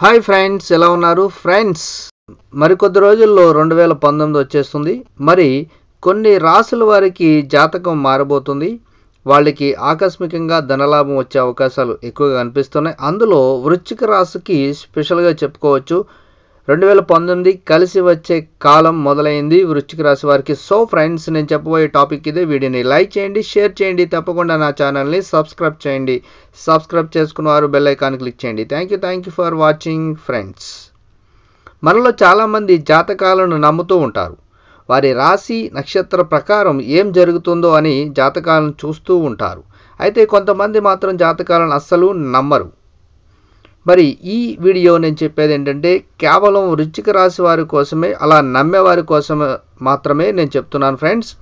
Hi friends ఎలా ఉన్నారు? Friends మరికొద్ది రోజుల్లో రెండు వేల పంతొమ్మిది వచ్చేస్తుంది. మరి కొన్ని రాసుల వారికి జాతకం మారబోతుంది. వాళ్ళకి ఆకస్మికంగా ధనలాభం వచ్చే అవకాశాలు ఎక్కువగా కనిపిస్తున్నాయి. అందులో వృశ్చిక రాశికి స్పెషల్గా చెప్పుకోవచ్చు. రెండు వేల పంతొమ్మిది కలిసి వచ్చే కాలం మొదలైంది. వృశ్చిక రాశి వారికి సో ఫ్రెండ్స్ నేను చెప్పబోయే టాపిక్ ఇదే. వీడియోని లైక్ చేయండి షేర్ చేయండి తప్పకుండా నా ఛానల్ని సబ్స్క్రైబ్ చేయండి. సబ్స్క్రైబ్ చేసుకున్న వారు బెల్ ఐకాన్ క్లిక్ చేయండి. Thank you thank you for watching friends. మనలో చాలామంది జాతకాలను నమ్ముతూ ఉంటారు. వారి రాశి నక్షత్ర ప్రకారం ఏం జరుగుతుందో అని జాతకాలను చూస్తూ ఉంటారు. అయితే కొంతమంది మాత్రం జాతకాలను అస్సలు నమ్మరు. మరి ఈ వీడియో నేను చెప్పేది ఏంటంటే కేవలం రుచిక రాశి వారి కోసమే అలా నమ్మేవారి కోసమే మాత్రమే నేను చెప్తున్నాను ఫ్రెండ్స్.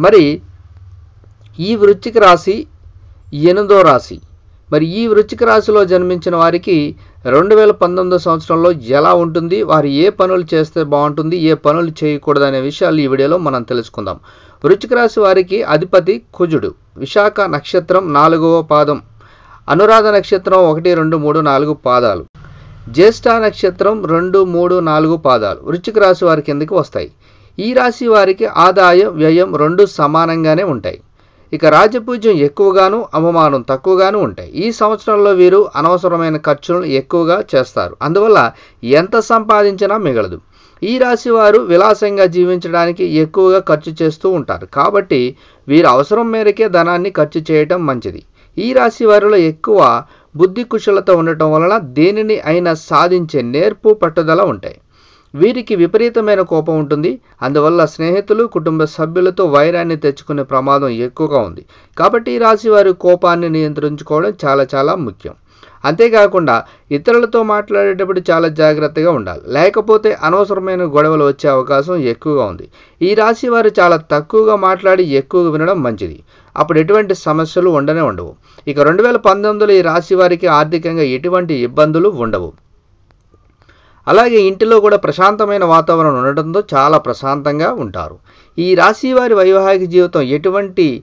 మరి ఈ వృచ్చిక రాశి ఎనిమిదో రాశి. మరి ఈ వృచ్చిక రాశిలో జన్మించిన వారికి రెండు వేల పంతొమ్మిదో సంవత్సరంలో ఎలా ఉంటుంది వారు ఏ పనులు చేస్తే బాగుంటుంది ఏ పనులు చేయకూడదు అనే విషయాలు ఈ వీడియోలో మనం తెలుసుకుందాం. వృచ్చిక రాశి వారికి అధిపతి కుజుడు. విశాఖ నక్షత్రం నాలుగవ పాదం. అనురాధ నక్షత్రం ఒకటి రెండు మూడు నాలుగు పాదాలు. జ్యేష్ఠ నక్షత్రం రెండు మూడు నాలుగు పాదాలు. వృశ్చిక రాశి వారి కిందకి వస్తాయి. ఈ రాశి వారికి ఆదాయం వ్యయం రెండు సమానంగానే ఉంటాయి. ఇక రాజపూజ్యం ఎక్కువగాను అవమానం తక్కువగాను ఉంటాయి. ఈ సంవత్సరంలో వీరు అనవసరమైన ఖర్చులను ఎక్కువగా చేస్తారు. అందువల్ల ఎంత సంపాదించినా మిగలదు. ఈ రాశి వారు విలాసంగా జీవించడానికి ఎక్కువగా ఖర్చు చేస్తూ ఉంటారు. కాబట్టి వీరు అవసరం మేరకే ధనాన్ని ఖర్చు చేయటం మంచిది. ఈ రాశి వారిలో ఎక్కువ బుద్ధి కుశలత ఉండటం వలన దేనిని అయినా సాధించే నేర్పు పట్టుదల ఉంటాయి. వీరికి విపరీతమైన కోపం ఉంటుంది. అందువల్ల స్నేహితులు కుటుంబ సభ్యులతో వైరాన్ని తెచ్చుకునే ప్రమాదం ఎక్కువగా ఉంది. కాబట్టి ఈ రాశి వారి కోపాన్ని నియంత్రించుకోవడం చాలా చాలా ముఖ్యం. అంతేకాకుండా ఇతరులతో మాట్లాడేటప్పుడు చాలా జాగ్రత్తగా ఉండాలి. లేకపోతే అనవసరమైన గొడవలు వచ్చే అవకాశం ఎక్కువగా ఉంది. ఈ రాశి వారు చాలా తక్కువగా మాట్లాడి ఎక్కువగా వినడం మంచిది. అప్పుడు ఎటువంటి సమస్యలు ఉండనే ఉండవు. ఇక రెండు వేల పంతొమ్మిదిలో ఈ రాశి వారికి ఆర్థికంగా ఎటువంటి ఇబ్బందులు ఉండవు. అలాగే ఇంటిలో కూడా ప్రశాంతమైన వాతావరణం ఉండటంతో చాలా ప్రశాంతంగా ఉంటారు. ఈ రాశి వారి వైవాహిక జీవితం ఎటువంటి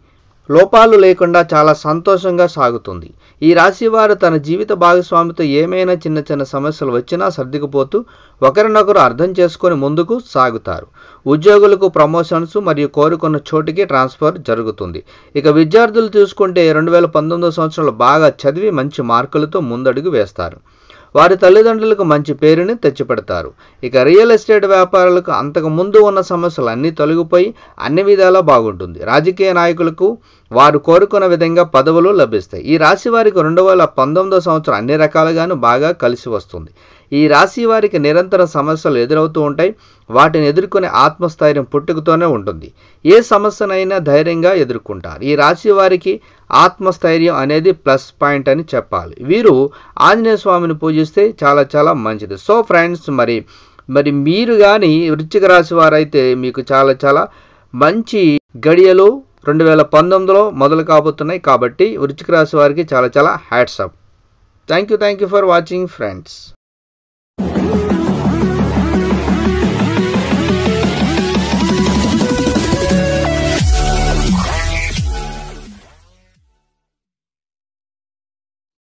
లోపాలు లేకుండా చాలా సంతోషంగా సాగుతుంది. ఈ రాశి వారు తన జీవిత భాగస్వామితో ఏమైనా చిన్న చిన్న సమస్యలు వచ్చినా సర్దుకుపోతూ ఒకరినొకరు అర్థం చేసుకొని ముందుకు సాగుతారు. ఉద్యోగులకు ప్రమోషన్స్ మరియు కోరుకున్న చోటికి ట్రాన్స్ఫర్ జరుగుతుంది. ఇక విద్యార్థులు చూసుకుంటే రెండు వేల పంతొమ్మిదో సంవత్సరంలో బాగా చదివి మంచి మార్కులతో ముందడుగు వేస్తారు. వారి తల్లిదండ్రులకు మంచి పేరుని తెచ్చిపెడతారు. ఇక రియల్ ఎస్టేట్ వ్యాపారులకు అంతకు ముందు ఉన్న సమస్యలు అన్నీ తొలగిపోయి అన్ని విధాలా బాగుంటుంది. రాజకీయ నాయకులకు వారు కోరుకున్న విధంగా పదవులు లభిస్తాయి. ఈ రాశి వారికి రెండు వేల పంతొమ్మిదో సంవత్సరం అన్ని రకాలుగాను బాగా కలిసి వస్తుంది. ఈ రాశి వారికి నిరంతర సమస్యలు ఎదురవుతూ ఉంటాయి. వాటిని ఎదుర్కొనే ఆత్మస్థైర్యం పుట్టుకతోనే ఉంటుంది. ఏ సమస్యనైనా ధైర్యంగా ఎదుర్కొంటారు. ఈ రాశి వారికి ఆత్మస్థైర్యం అనేది ప్లస్ పాయింట్ అని చెప్పాలి. వీరు ఆంజనేయ స్వామిని పూజిస్తే చాలా చాలా మంచిది. సో ఫ్రెండ్స్ మరి మరి మీరు కానీ వృచ్చిక రాశి వారైతే మీకు చాలా చాలా మంచి గడియలు రెండు వేల పంతొమ్మిదిలో మొదలు కాబోతున్నాయి కాబట్టి వృచ్చిక రాశి వారికి చాలా చాలా hats off thank you thank you for watching friends.